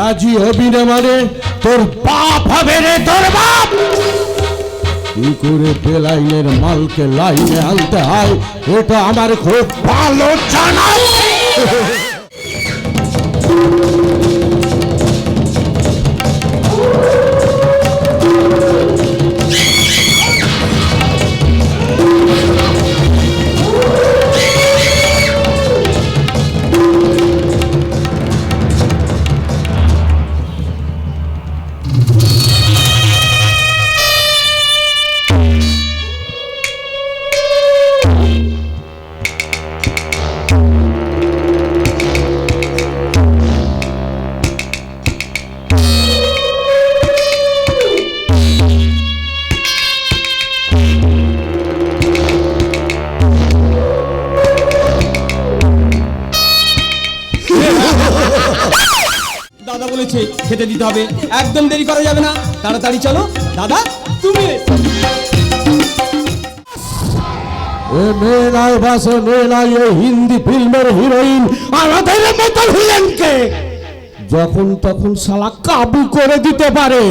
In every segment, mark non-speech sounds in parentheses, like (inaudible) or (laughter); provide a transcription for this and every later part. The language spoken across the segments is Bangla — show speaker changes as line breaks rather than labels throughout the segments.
রাজি হবি না মানে? তোর বাপ হবে রে, তোর বাপ! করে মালকে লাইনে আনতে হয়? এটা আমার খুব ভালো জানা।
খেতে দিতে হবে। একদম দেরি করা যাবে না। তাড়াতাড়ি চলো। দাদা, তুমি
হিন্দি ফিল্মের হিরোইন আমাদের মতো ভিলেনকে যখন তখন শালা কাবু করে দিতে পারে।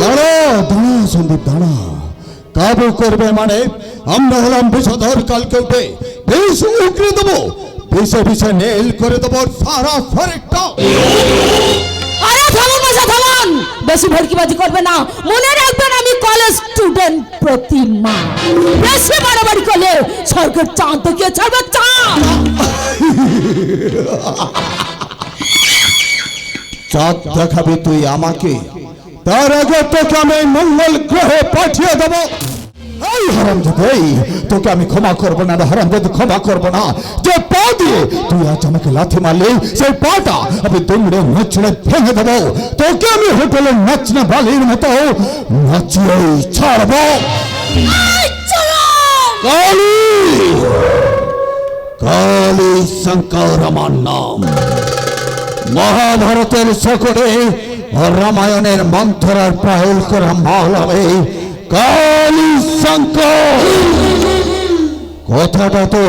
দাঁড়া দাঁড়া, সন্দীপ, দাঁড়া। কাবু করবে মানে আমরা হলাম বিষধর কালকে উঠে বেশ উগড়ে দেবো। বিষে বিষে নেল করে দেবো সারা শরীরটা
আরে থামুন থামুন। বেশি ভড়কিবাজি করবে না। মনে রাখবেন আমি কলেজ স্টুডেন্ট প্রতিমা। বেশি বাড়াবাড়ি করলে সরকার চাঁদ তো কে ছাড়বে চাঁদ।
চাঁদ দেখাবি তুই আমাকে। তার আগে তোকে আমি মঙ্গল গ্রহে পাঠিয়ে দেবো। এই হারামজাদা এই তোকে আমি ক্ষমা করব না হারামজাদা ক্ষমা করব না। যে পা দিয়ে তুই আজ আমাকে লাথি মারলি সেই পাটা আমি দুমড়ে মুচড়ে ভেঙে দেবো। তোকে আমি হোটেলে নাচনা বালির মতো নাচিয়েই ছাড়বো। কালী! কালী শঙ্কর আমার নাম। মহাভারতের সকলে রামায়ণের মন্থরার পাহেল করা মাল হবে কালী শঙ্কর। কথাটা তো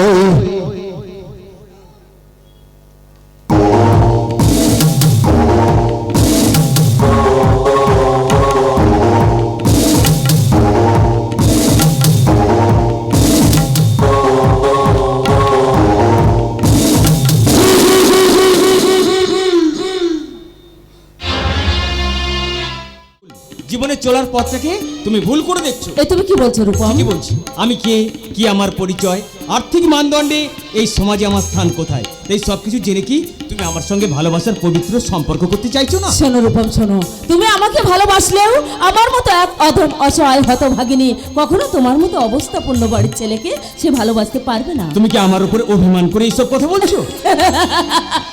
জীবনে চলার পথটাকে তুমি ভুল করে দেখছ।
এ তুমি কি বলছো রূপম
কি বলছি। আমি কে? কি আমার পরিচয়? আর্থিক মানদণ্ডে এই সমাজে আমার স্থান কোথায়? এই সব কিছু জেনে কি তুমি আমার সঙ্গে ভালোবাসার পবিত্র সম্পর্ক করতে চাইছো না?
শোনো রূপম শোনো। তুমি আমাকে ভালোবাসলেও আমার মতো এক অধম অসহায় হতভাগিনী কখনো তোমার মতো অবস্থাপূর্ণ বাড়ির ছেলেকে সে ভালোবাসতে পারবে না।
তুমি কি আমার উপরে অভিমান করে এইসব কথা বলছো? (laughs)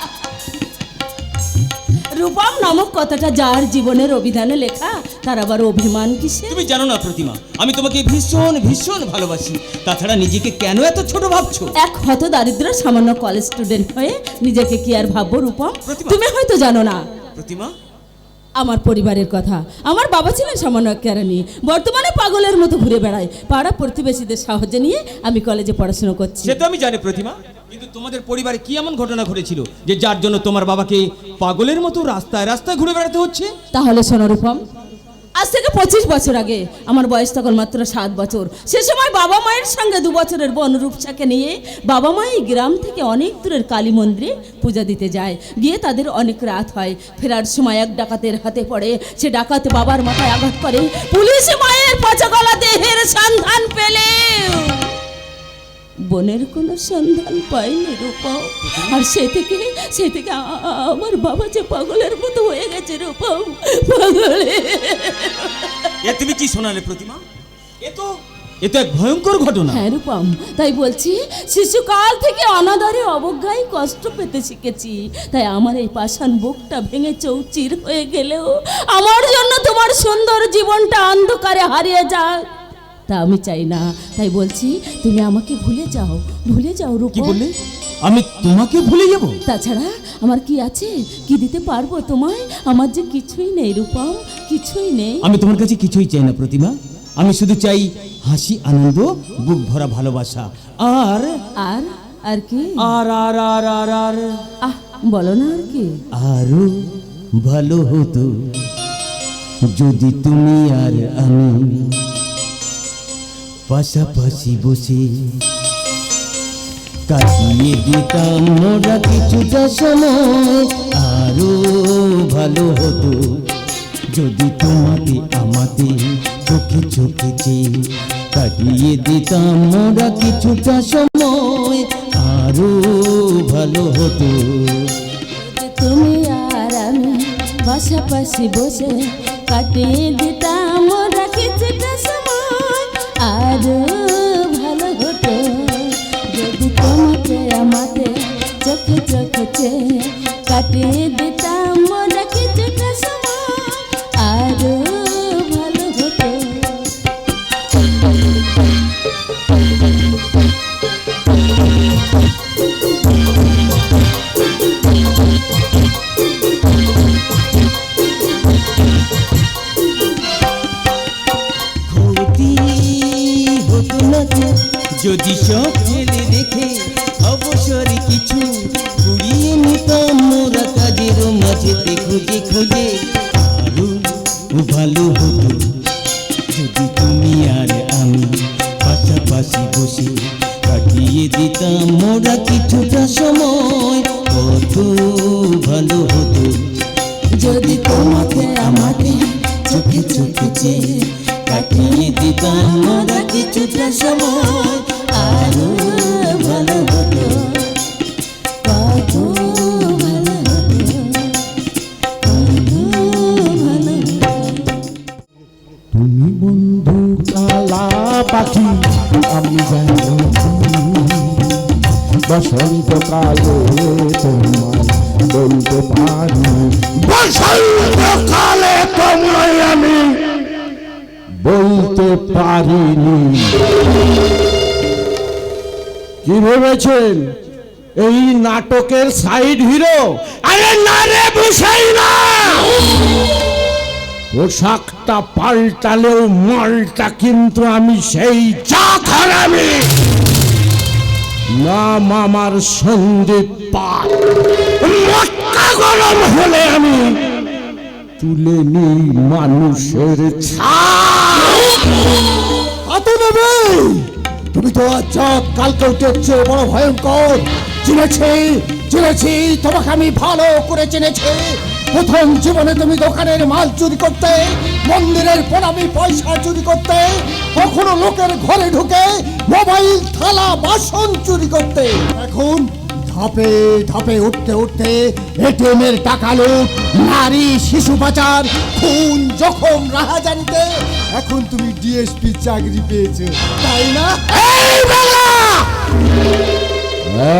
রূপম নামক কথাটা যার জীবনের অভিধানে লেখা তার আবার অভিমান কিসে
তুমি জানো না প্রতিমা আমি তোমাকে ভীষণ ভীষণ ভালোবাসি। তাছাড়া নিজেকে কেন এত ছোট ভাবছ?
এক হত দারিদ্র সামান্য কলেজ স্টুডেন্ট হয়ে নিজেকে কি আর ভাববো রূপম? তুমি হয়তো জানো না।
প্রতিমা?
আমার পরিবারের কথা। আমার বাবা ছিলেন সামান্য কেরানি বর্তমানে পাগলের মতো ঘুরে বেড়ায়। পাড়া প্রতিবেশীদের সাহায্য নিয়ে আমি কলেজে পড়াশোনা করছি।
সে তো আমি জানি প্রতিমা। কিন্তু তোমাদের পরিবারে কি এমন ঘটনা ঘটেছিল যে যার জন্য তোমার বাবাকে পাগলের মতো রাস্তায় রাস্তায় ঘুরে বেড়াতে হচ্ছে?
তাহলে শোনো রূপম, আজ থেকে পঁচিশ বছর আগে আমার বয়স তখন মাত্র সাত বছর। সে সময় বাবা মায়ের সঙ্গে দু বছরের বোন রূপসাকে নিয়ে বাবা মা এই গ্রাম থেকে অনেক দূরের কালী মন্দিরে পূজা দিতে যায়। গিয়ে তাদের অনেক রাত হয়। ফেরার সময় এক ডাকাতের হাতে পড়ে। সে ডাকাত বাবার মাথায় আঘাত করে। পুলিশ মায়ের পচা গলা দেহের সন্ধান পেলে। বোনের কোনো সন্ধান পাইনি রূপম আর সে থেকে সে থেকে আমার বাবা যে পাগলের মতো হয়ে গেছে রূপম পাগলে।
এ তুমি কি শোনালে প্রতিমা? এ তো এ তো এক ভয়ঙ্কর ঘটনা।
হ্যাঁ রূপম তাই বলছি শিশুকাল থেকে অনাদারে অবজ্ঞায় কষ্ট পেতে শিখেছি। তাই আমার এই পাষাণ বুকটা ভেঙে চৌচির হয়ে গেলেও আমার জন্য তোমার সুন্দর জীবনটা অন্ধকারে হারিয়ে যাক তা আমি চাই না। তাই বলছি তুমি আমাকে ভুলে যাও ভুলে যাও
কি
রূপম
বললে? আমি তোমাকে ভুলে যাব?
তাছাড়া আমার কি আছে? কি দিতে পারব তোমায়? আমার যে কিছুই নেই রূপম কিছুই নেই।
আমি তোমার কাছে কিছুই চাই না প্রতিমা। আমি শুধু চাই হাসি আনন্দ বুক ভরা ভালোবাসা। আর
আর আর কি?
আর আর আর আর আর।
আহ বলো না আর কি।
আরও ভালো হতো যদি তুমি আর আমি পাশাপাশি বসে কাটিয়ে দিতাম মোরা কিছুটা সময় আরও ভালো হতো। যদি তোমাকে আমাতে চোখে চোখে কাটিয়ে দিতাম মোরা কিছুটা সময় আরও ভালো হতো।
তুমি আর আমি পাশাপাশি বসে কাটিয়ে দিতাম যদি
সব ছেলে রেখে অবসরে কিছু কুড়িয়ে নিতাম মোরা কাজের মাঝেতে খুঁজে খুঁজে আরও ভালো হতো। যদি তুমি আর আমি পাশাপাশি বসে কাটিয়ে দিতাম, মোরা কিছুটা সময় কত ভালো হতো। যদি তোমাকে আমাকে চোখে চোখে চেয়ে কাটিয়ে দিতাম, মোরা
পাখি আমি জানি বসন্ত পারিনি। কি ভেবেছেন? এই নাটকের সাইড হিরো আরে পোশাকটা পাল্টালেও মালটা কিন্তু আমি সেই যা খারামি নাম আমার সন্দীপ পাল গরম হলে আমি তুলে নিই মানুষের
তুমি তো আজ কালকে উঠেছে বড় ভয়ঙ্কর। চিনেছি চিনেছি তোমাকে আমি ভালো করে চিনেছি প্রথম জীবনে তুমি দোকানের মাল চুরি করতে, মন্দিরের প্রণামী পয়সা চুরি করতে, কখনো লোকের ঘরে ঢুকে মোবাইল, থালা, বাসন চুরি করতে। এখন ধাপে ধাপে উঠতে উঠতে এটিএম এর টাকা লুট নারী শিশু পাচার, খুন জখম রাহাজানিতে এখন তুমি ডিএসপি চাকরি পেয়েছ, তাই না?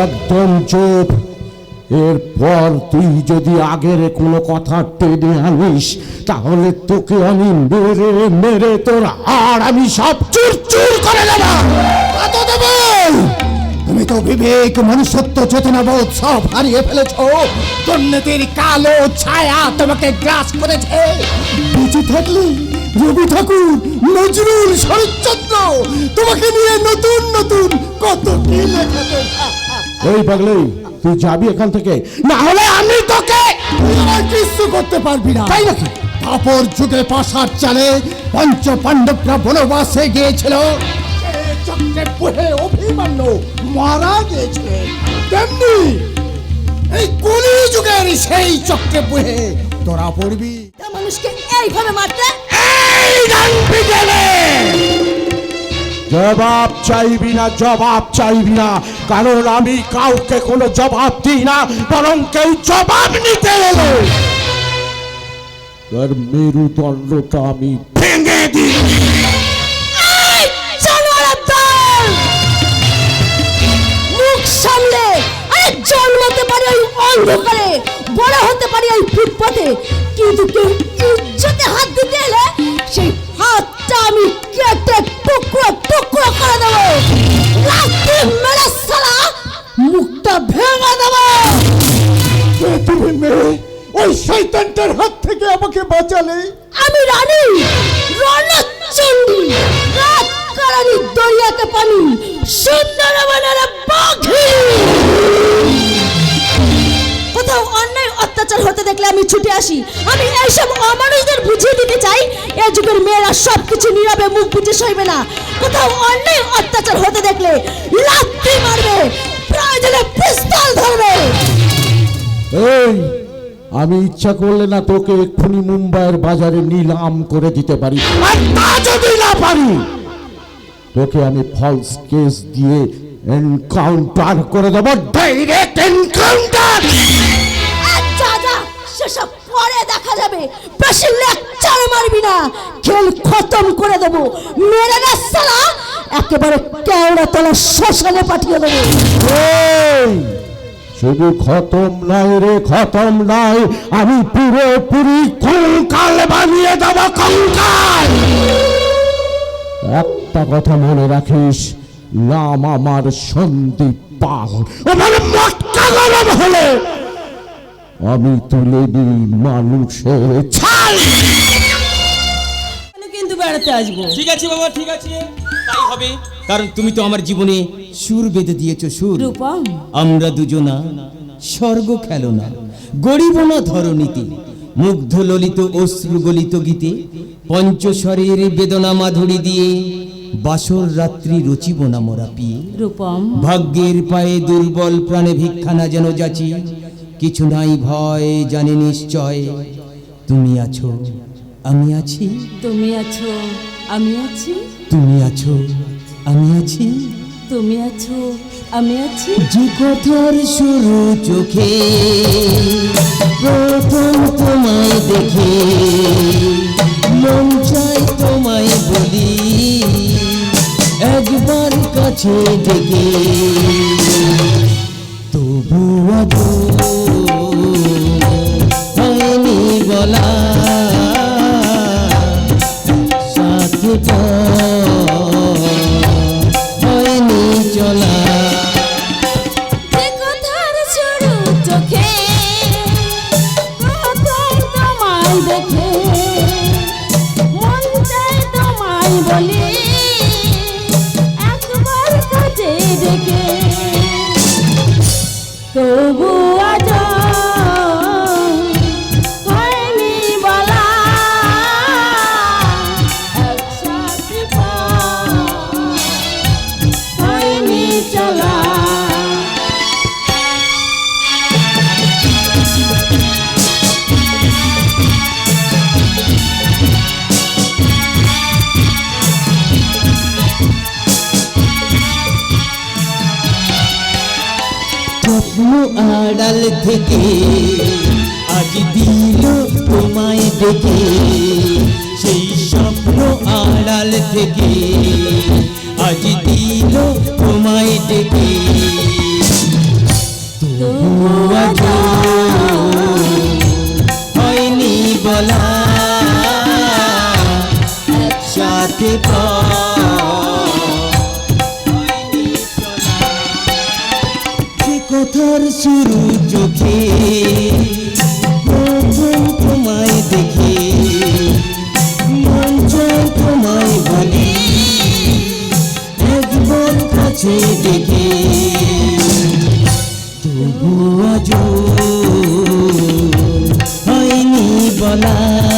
একদম চুপ। এরপর তুই যদি আগের কোনো কথা টেনে আনিস, তাহলে তোকে আমি মেরে মেরে তোর হাড় আমি সব চুর চুর করে দেব।
বিবেক মনুষ্যত্ব চেতনা বোধ সব হারিয়ে ফেলেছ। দুর্নীতির কালো ছায়া তোমাকে গ্রাস করেছে। বেঁচে থাকলে রবি ঠাকুর নজরুল শরৎচন্দ্র তোমাকে নিয়ে নতুন নতুন কত কি লেখাতে
এই পাগলি তুই যাবি এখান থেকে? না হলে আমি তোকে
কিচ্ছু করতে পারবি না। তাই নাকি? কাপড় যুগে পাশার চালে পঞ্চ পাণ্ডবরা বনবাসে গিয়েছিল। চক্রে পুহে অভিমান্য মারা গিয়েছিল তেমনি এই কলি যুগের সেই চক্রে পুহে তোরা পড়বি।
মানুষকে এইভাবে মারতে?
এই জানবি গেলে জবাব চাইবি না জবাব চাইবি না। কারণ আমি কাউকে কোনো জবাব দিই না বরং কেউ জবাব নিতে এলে। তার মেরুদণ্ডটা আমি ভেঙে দিই
অন্ধকারে বড় হতে পারি ওই ফুটপাতে। কিন্তু কেউ ইজ্জতে হাত দিতে এলে সেই হাতটা আমি কেটে টুকরো টুকরো করে দেবো। লাথি মেরে সালা মুখটা ভেঙে দেবো।
তুমি মেয়ে? ওই শয়তানটার হাত থেকে আমাকে বাঁচালে।
আমি রানী রণচণ্ডী রাত কারানি দরিয়াতে পানি। সুন্দরবনের পাখি কোথাও অন্যায় অত্যাচার হতে দেখলে আমি ছুটে আসি। আমি এইসব অমানুষদের বুঝিয়ে দিতে চাই। এ যুগের মেয়েরা সব কিছু নীরবে মুখ বুঝে সইবে না। কোথাও অন্যায় অত্যাচার হতে দেখলে লাথি মারবে। প্রয়োজনে পিস্তল ধরবে।
এই আমি ইচ্ছা করলে না তোকে এক্ষুনি মুম্বাইয়ের বাজারে নিলাম করে দিতে পারি। আর তা যদি না পারি তোকে আমি ফলস কেস দিয়ে এনকাউন্টার করে দেবো। ডাইরেক্ট এনকাউন্টার
সেসব পরে দেখা যাবে। বেশি লেকচার মারবি না। খেল খতম করে দেবো। মেরে না একেবারে কেওড়া তলা শ্মশানে পাঠিয়ে দেবো।
শুধু খতম নয় রে, খতম নয় আমি পুরোপুরি কঙ্কাল বানিয়ে দেব, কঙ্কাল! একটা কথা মনে রাখিস, নাম আমার সন্দীপ পাল। আমার মটকা গরম হলে আমি তুলে দিই মানুষের ছাল।
কিন্তু বেড়াতে আসব।
ঠিক আছে বাবা ঠিক আছে। তাই হবে। কারণ তুমি তো আমার জীবনে সুর বেঁধে দিয়েছ সুর।
রূপম।
আমরা দুজনা স্বর্গ খেলো না গরিব না ধরণীতে মুগ্ধ ললিত অশ্রু গলিত গীতে পঞ্চস্বরের বেদনা মাধুরী দিয়ে বাসর রাত্রি রচিব না মোরা পিয়ে।
রূপম।
ভাগ্যের পায়ে দুর্বল প্রাণে ভিক্ষা না যেন যাচি কিছু নাই ভয় জানি নিশ্চয়। তুমি আছো আমি আছি।
তুমি আছো আমি আছি।
তুমি আছো আমি আছি।
তুমি আছো আমি আছি।
যে কথার শুরু চোখে প্রথম তোমায় দেখে মন চাই তোমায় বলি একবার কাছে ডেকে। আড়াল থেকে আজ দিল তোমায় ডেকে সেই স্বপ্ন আড়াল থেকে আজ দিল তোমায় আজ হয়নি বলা। একসাথে হয়নি যে কথার শুরু চোখে। প্রথম তোমায় দেখে। মন চায় তোমায় বলি। একবার কাছে দেখে তবু আজ হয়নি বলা।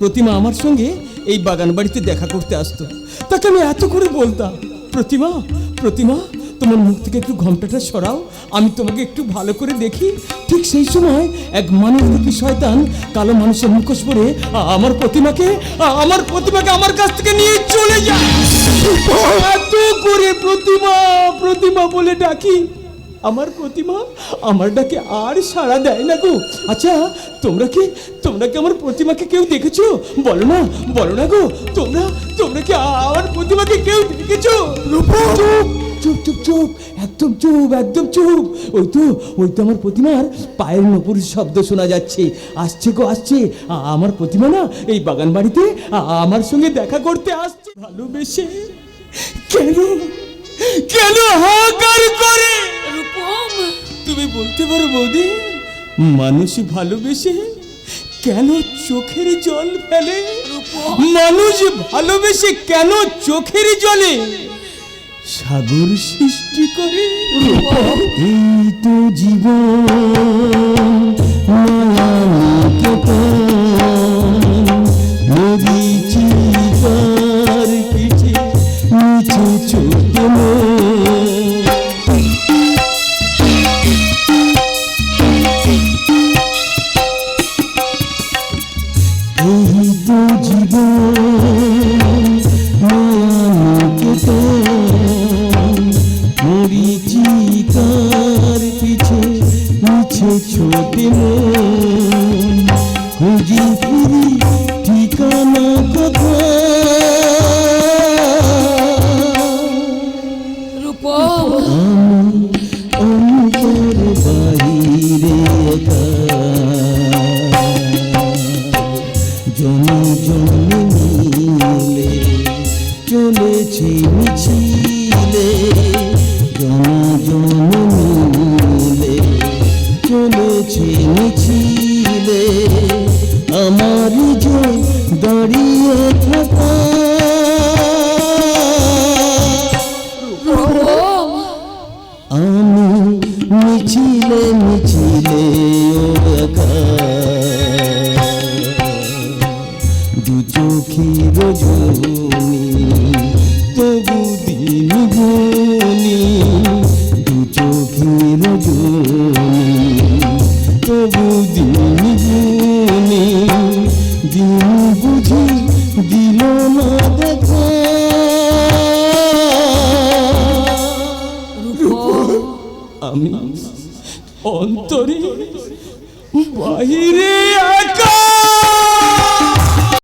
প্রতিমা আমার সঙ্গে এই বাগান বাড়িতে দেখা করতে আসতো। তাকে আমি এত করে বলতাম প্রতিমা প্রতিমা তোমার মুখ থেকে একটু ঘমটাটা সরাও আমি তোমাকে একটু ভালো করে দেখি। ঠিক সেই সময় এক মানুষ দেখি শয়তান কালো মানুষের মুখোশ পরে আমার প্রতিমাকে আমার প্রতিমাকে আমার কাছ থেকে নিয়ে চলে যায় এত করে প্রতিমা প্রতিমা বলে ডাকি আমার প্রতিমা আমার ডাকে আর সাড়া দেয় না গো। আচ্ছা তোমরা কি তোমরা কি আমার প্রতিমাকে কেউ দেখেছ? বলো না বলো না গো। তোমরা তোমরা কি আমার প্রতিমাকে কেউ দেখেছ? চুপ চুপ চুপ চুপ। একদম চুপ একদম চুপ। ওই তো ওই তো আমার প্রতিমার পায়ের নপুর শব্দ শোনা যাচ্ছে। আসছে গো আসছে। আমার প্রতিমা না এই বাগান বাড়িতে আমার সঙ্গে দেখা করতে আসছে। ভালোবেসে কেন কেন হাকার করে? তুমি বলতে পারো বৌদি মানুষ ভালোবেসে কেন চোখের জল ফেলে? মানুষ ভালোবেসে কেন চোখের জলে? সাগর সৃষ্টি করে এই তো জীবন পিঠে নিচে ছোট চোখের